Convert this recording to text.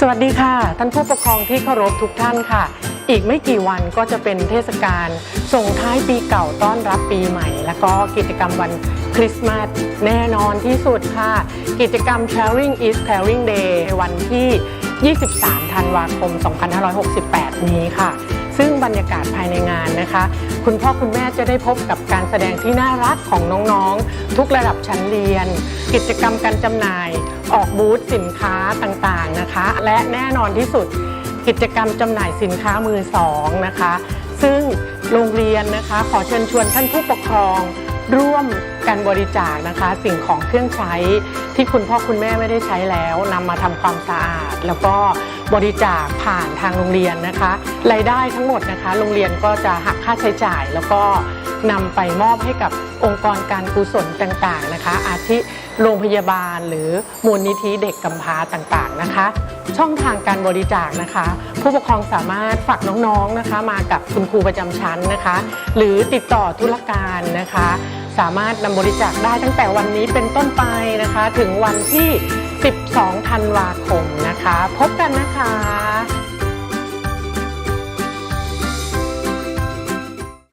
สวัสดีค่ะ ท่านผู้ปกครองที่เคารพทุกท่านค่ะ อีกไม่กี่วันก็จะเป็นเทศกาลส่งท้ายปีเก่าต้อนรับปีใหม่ แล้วก็กิจกรรมวันคริสต์มาสแน่นอนที่สุดค่ะ กิจกรรม Sharing is Caring Day วันที่ 23 ธันวาคม 2568 นี้ค่ะ ซึ่งบรรยากาศภายในงานนะคะ คุณพ่อคุณแม่จะได้พบกับการแสดงที่น่ารักของน้องๆ ทุกระดับชั้นเรียน กิจกรรมการจำหน่าย ออกบูธสินค้าต่างๆนะคะ และแน่นอนที่สุดกิจกรรมจำหน่ายสินค้ามือสองนะคะ ซึ่งโรงเรียนนะคะขอเชิญชวนท่านผู้ปกครอง ร่วมกันบริจาคนะคะ สิ่งของเครื่องใช้ที่คุณพ่อคุณแม่ไม่ได้ใช้แล้วนำมาทำความสะอาด แล้วก็ บริจาคผ่านทางโรงเรียนนะคะรายได้ทั้งหมดนะคะ โรงเรียนก็จะหักค่าใช้จ่าย แล้วก็นำไปมอบให้กับองค์กรการกุศลต่างๆนะคะ อาทิโรงพยาบาลหรือมูลนิธิเด็กกำพร้าต่างๆนะคะ ช่องทางการบริจาคนะคะ ผู้ปกครองสามารถฝากน้องๆนะคะ มากับคุณครูประจำชั้นนะคะ หรือติดต่อธุรการนะคะ สามารถนำบริจาคได้ตั้งแต่วันนี้เป็นต้นไปนะคะ ถึงวันที่ 12ธันวาคมนะคะ พบกันนะคะ